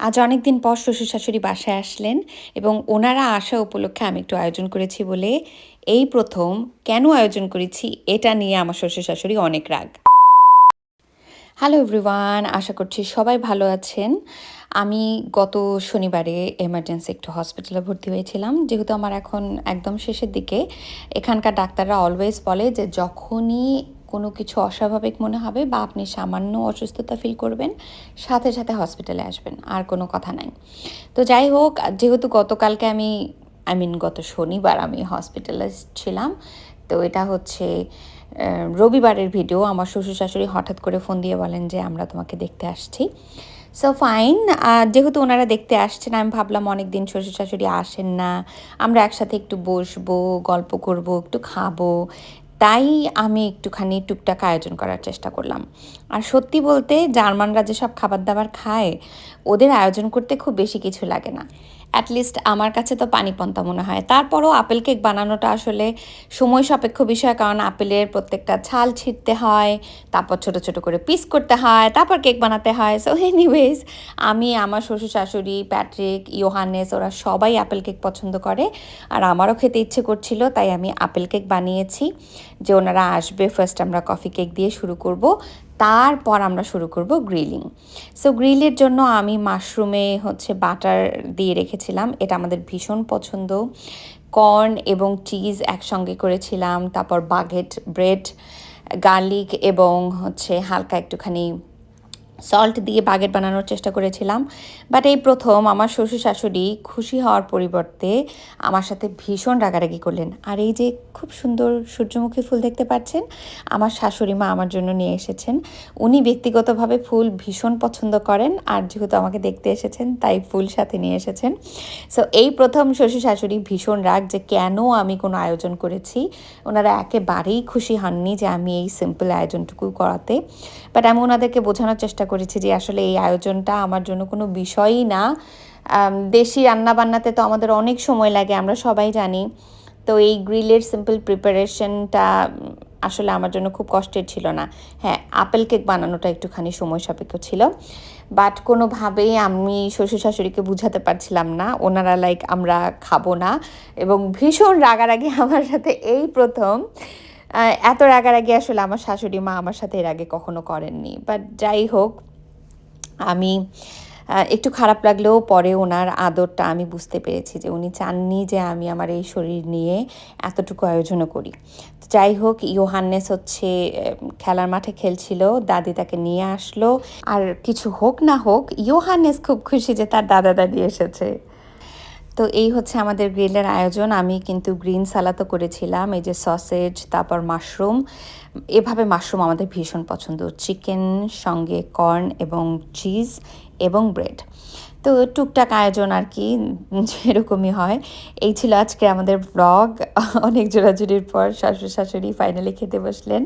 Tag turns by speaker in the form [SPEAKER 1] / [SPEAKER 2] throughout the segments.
[SPEAKER 1] আজ অনেক দিন পর শ্বশুর শাশুড়ি বাসায় আসলেন এবং ওনারা আসা উপলক্ষে আমি একটু আয়োজন করেছি বলে এই প্রথম কেন আয়োজন করেছি এটা নিয়ে আমার শ্বশুর শাশুড়ি অনেক রাগ। হ্যালো এভরিওয়ান আশা করছি সবাই ভালো আছেন। আমি গত শনিবারে এমার্জেন্সি একটু হসপিটালে ভর্তি হয়েছিলাম। যেহেতু আমার এখন একদম শেষের দিকে, এখানকার ডাক্তাররা অলওয়েজ বলে যে যখনই কোনো কিছু অস্বাভাবিক মনে হবে বা আপনি সামান্য অসুস্থতা ফিল করবেন, সাথে সাথে হসপিটালে আসবেন, আর কোনো কথা নাই। তো যাই হোক, যেহেতু গতকালকে আমি আই মিন গত শনিবার আমি হসপিটালে ছিলাম, তো এটা হচ্ছে রবিবারের ভিডিও আমার শ্বশুর শাশুড়ি হঠাৎ করে ফোন দিয়ে বলেন যে, আমরা তোমাকে দেখতে আসছি। সো ফাইন যেহেতু ওনারা দেখতে আসছেন, আমি ভাবলাম অনেক দিন শ্বশুর শাশুড়ি আসেন না, আমরা একসাথে একটু বসবো, গল্প করব, একটু খাব তাই আমি একটুখানি টুকটাক আয়োজন করার চেষ্টা করলাম। আর সত্যি বলতে জার্মানরা যেসব খাবার দাবার খায়, ওদের আয়োজন করতে খুব বেশি কিছু লাগে না। অ্যাটলিস্ট আমার কাছে তো পানি পন্তা মনে হয়। তারপরও আপেল কেক বানানোটা আসলে সময় সাপেক্ষ বিষয়, কারণ আপেলের প্রত্যেকটা ছাল ছিঁড়তে হয়, তারপর ছোট ছোট করে পিস করতে হয়, তারপর কেক বানাতে হয়। সো এনিওয়েজ আমি, আমার শ্বশুর শাশুড়ি প্যাট্রিক ইয়োহানেস ওরা সবাই আপেল কেক পছন্দ করে। আর আমারও খেতে ইচ্ছে করছিল, তাই আমি আপেল কেক বানিয়েছি, যে ওনারা আসবে ফার্স্ট আমরা কফি কেক দিয়ে শুরু করব। তারপর আমরা শুরু করব গ্রিলিং সো গ্রিলের জন্য আমি মাশরুমে হচ্ছে বাটার দিয়ে রেখেছিলাম। এটা আমাদের ভীষণ পছন্দ। কর্ন এবং চিজ একসঙ্গে করেছিলাম। তারপর বাগেট ব্রেড গার্লিক এবং হচ্ছে হালকা একটুখানি সল্ট দিয়ে বাগেট বানানোর চেষ্টা করেছিলাম বাট এই প্রথম আমার শ্বশুর শাশুড়ি খুশি হওয়ার পরিবর্তে আমার সাথে ভীষণ রাগারাগি করলেন। আর এই যে খুব সুন্দর সূর্যমুখী ফুল দেখতে পাচ্ছেন, আমার শাশুড়ি মা আমার জন্য নিয়ে এসেছেন। উনি ব্যক্তিগতভাবে ফুল ভীষণ পছন্দ করেন, আর যেহেতু আমাকে দেখতে এসেছেন, তাই ফুল সাথে নিয়ে এসেছেন। সো এই প্রথম শ্বশুর শাশুড়ি ভীষণ রাগ যে কেন আমি কোনো আয়োজন করেছি। ওনারা একেবারেই খুশি হননি যে আমি এই সিম্পল আয়োজনটুকু করাতে। বাট আমি ওনাদেরকে বোঝানোর চেষ্টা করেছি যে আসলে এই আয়োজনটা আমার জন্য কোনো বিষয়ই না। দেশি রান্নাবান্নাতে তো আমাদের অনেক সময় লাগে, আমরা সবাই জানি। তো এই গ্রিলের সিম্পল প্রিপারেশনটা আসলে আমার জন্য খুব কষ্টের ছিল না। হ্যাঁ আপেল কেক বানানোটা একটুখানি সময় সাপেক্ষ ছিল। বাট কোনোভাবেই আমি শ্বশুর শাশুড়িকে বুঝাতে পারছিলাম না, ওনারা লাইক আমরা খাব না। এবং ভীষণ রাগারাগি আমার সাথে এই প্রথম। এত রাগারাগি আসলে আমার শাশুড়ি মা আমার সাথে এর আগে কখনো করেননি। বাট যাই হোক, আমি একটু খারাপ লাগলেও পরে ওনার আদরটা আমি বুঝতে পেরেছি যে উনি চাননি যে আমি আমার এই শরীর নিয়ে এতটুকু আয়োজনও করি। যাই হোক, ইয়োহান্নেস হচ্ছে খেলার মাঠে খেলছিল, দাদি তাকে নিয়ে আসলো। আর কিছু হোক না হোক, ইয়োহান্নেস খুব খুশি যে তার দাদা দাদি এসেছে। তো এই হচ্ছে আমাদের গ্রিলের আয়োজন। আমি কিন্তু গ্রিন সালাদও করেছিলাম, এই যে সসেজ, তারপর মাশরুম। এভাবে মাশরুম আমাদের ভীষণ পছন্দ। চিকেন, সঙ্গে কর্ন এবং চিজ এবং ব্রেড। তো টুকটাক আয়োজন আর কি, যেরকমই হয়। এই ছিল আজকে আমাদের ব্লগ অনেক জোড়াজুড়ির পর শ্বশুর শাশুড়ি ফাইনালি খেতে বসলেন।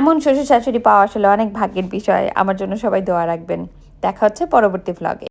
[SPEAKER 1] এমন শ্বশুর শাশুড়ি পাওয়া আসলে অনেক ভাগ্যের বিষয়। আমার জন্য সবাই দোয়া রাখবেন। দেখা হচ্ছে পরবর্তী ব্লগে